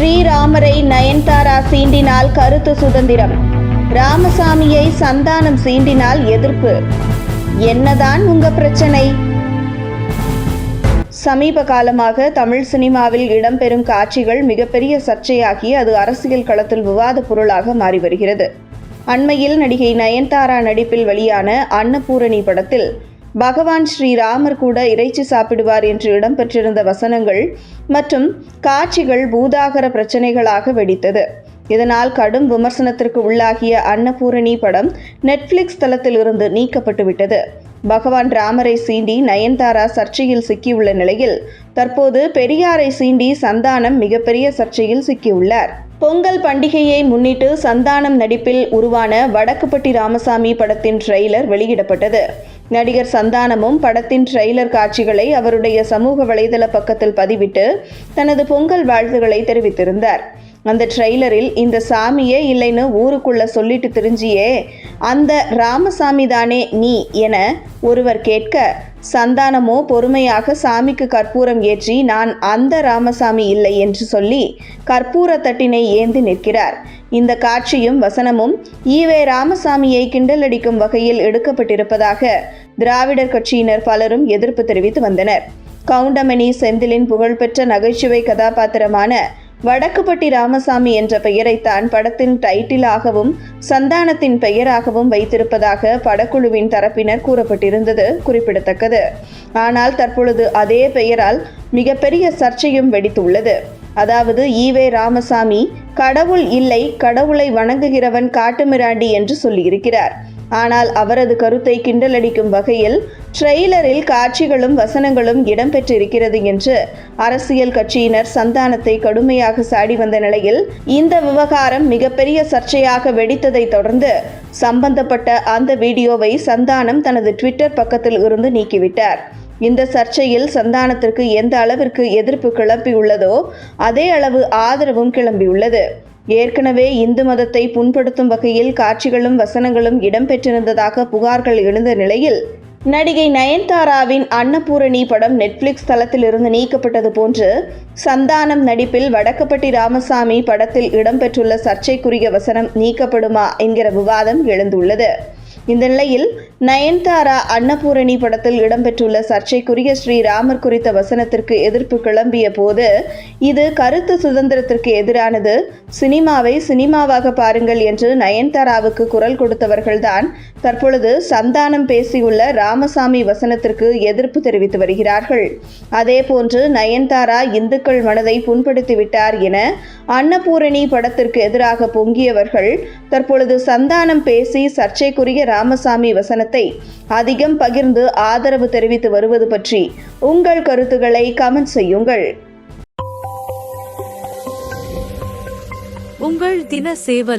ஸ்ரீராமரை நயன்தாரா சீண்டினால் கருத்து சுதந்திரம். ராமசாமியை சந்தானம் சீண்டினால் எதிர்ப்பு. என்னதான் உங்க பிரச்சனை? சமீப காலமாக தமிழ் சினிமாவில் இடம்பெறும் காட்சிகள் மிகப்பெரிய சர்ச்சையாகி அது அரசியல் களத்தில் விவாத பொருளாக மாறி வருகிறது. அண்மையில் நடிகை நயன்தாரா நடிப்பில் வெளியான அன்னபூரணி படத்தில் பகவான் ஸ்ரீராமர் கூட இறைச்சி சாப்பிடுவார் என்று இடம்பெற்றிருந்த வசனங்கள் மற்றும் காட்சிகள் பூதாகர பிரச்சனைகளாக வெடித்தது. இதனால் கடும் விமர்சனத்திற்கு உள்ளாகிய அன்னபூரணி படம் நெட்ஃப்ளிக்ஸ் தளத்திலிருந்து நீக்கப்பட்டுவிட்டது பகவான் ராமரை சீண்டி நயன்தாரா சர்ச்சையில் சிக்கியுள்ள நிலையில் தற்போது பெரியாரை சீண்டி சந்தானம் மிகப்பெரிய சர்ச்சையில் சிக்கியுள்ளார். பொங்கல் பண்டிகையை முன்னிட்டு சந்தானம் நடிப்பில் உருவான வடக்குப்பட்டி ராமசாமி படத்தின் ட்ரெய்லர் வெளியிடப்பட்டது. நடிகர் சந்தானமும் படத்தின் ட்ரெய்லர் காட்சிகளை அவருடைய சமூக வலைதள பக்கத்தில் பதிவிட்டு தனது பொங்கல் வாழ்த்துக்களை தெரிவித்திருந்தார். அந்த ட்ரெய்லரில் இந்த சாமியே இல்லைன்னு ஊருக்குள்ள சொல்லிட்டு திரிஞ்சியே அந்த ராமசாமி தானே நீ என ஒருவர் கேட்க சந்தானமோ பொறுமையாக சாமிக்கு கற்பூரம் ஏற்றி நான் அந்த ராமசாமி இல்லை என்று சொல்லி கற்பூர தட்டினை ஏந்தி நிற்கிறார். இந்த காட்சியும் வசனமும் ஈவே ராமசாமியை கிண்டலடிக்கும் வகையில் எடுக்கப்பட்டிருப்பதாக திராவிடர் கட்சியினர் பலரும் எதிர்ப்பு தெரிவித்து வந்தனர். கவுண்டமணி செந்திலின் புகழ்பெற்ற நகைச்சுவை கதாபாத்திரமான வடக்குப்பட்டி ராமசாமி என்ற பெயரைத்தான் படத்தின் டைட்டிலாகவும் சந்தானத்தின் பெயராகவும் வைத்திருப்பதாக படக்குழுவின் தரப்பினர் கூறப்பட்டிருந்தது குறிப்பிடத்தக்கது. ஆனால் தற்பொழுது அதே பெயரால் மிகப்பெரிய சர்ச்சையும் வெடித்துள்ளது. அதாவது ஈவே ராமசாமி கடவுள் இல்லை கடவுளை வணங்குகிறவன் காட்டுமிராண்டி என்று சொல்லியிருக்கிறார். ஆனால் அவரது கருத்தை கிண்டலடிக்கும் வகையில் ட்ரெய்லரில் காட்சிகளும் வசனங்களும் இடம்பெற்றிருக்கிறது என்று அரசியல் கட்சியினர் சந்தானத்தை கடுமையாக சாடி வந்த நிலையில் இந்த விவகாரம் மிகப்பெரிய சர்ச்சையாக வெடித்ததை தொடர்ந்து சம்பந்தப்பட்ட அந்த வீடியோவை சந்தானம் தனது ட்விட்டர் பக்கத்தில் இருந்து நீக்கிவிட்டார். இந்த சர்ச்சையில் சந்தானத்திற்கு எந்த அளவிற்கு எதிர்ப்பு கிளம்பியுள்ளதோ அதே அளவு ஆதரவும் கிளம்பியுள்ளது. ஏற்கனவே இந்து மதத்தை புண்படுத்தும் வகையில் காட்சிகளும் வசனங்களும் இடம்பெற்றிருந்ததாக புகார்கள் எழுந்த நிலையில் நடிகை நயன்தாராவின் அன்னபூரணி படம் நெட்ஃப்ளிக்ஸ் தளத்திலிருந்து நீக்கப்பட்டது போன்று சந்தானம் நடிப்பில் வடக்கப்பட்டி ராமசாமி படத்தில் இடம்பெற்றுள்ள சர்ச்சைக்குரிய வசனம் நீக்கப்படுமா? என்கிற விவாதம் எழுந்துள்ளது. இந்த நிலையில் நயன்தாரா அன்னபூரணி படத்தில் இடம்பெற்றுள்ள சர்ச்சைக்குரிய ஸ்ரீராமர் குறித்த வசனத்திற்கு எதிர்ப்பு கிளம்பிய போது இது கருத்து சுதந்திரத்திற்கு எதிரானது. சினிமாவை சினிமாவாக பாருங்கள் என்று நயன்தாராவுக்கு குரல் கொடுத்தவர்கள்தான் தற்பொழுது சந்தானம் பேசியுள்ள ராமசாமி வசனத்திற்கு எதிர்ப்பு தெரிவித்து வருகிறார்கள். அதேபோன்று நயன்தாரா இந்துக்கள் மனதை புண்படுத்திவிட்டார் என அன்னபூரணி படத்திற்கு எதிராக பொங்கியவர்கள் தற்பொழுது சந்தானம் பேசி சர்ச்சைக்குரிய ராமசாமி வசனத்தை அதிகம் பகிர்ந்து ஆதரவு தெரிவித்து வருவது பற்றி உங்கள் கருத்துக்களை கமெண்ட் செய்யுங்கள். உங்கள் தின சேவல்.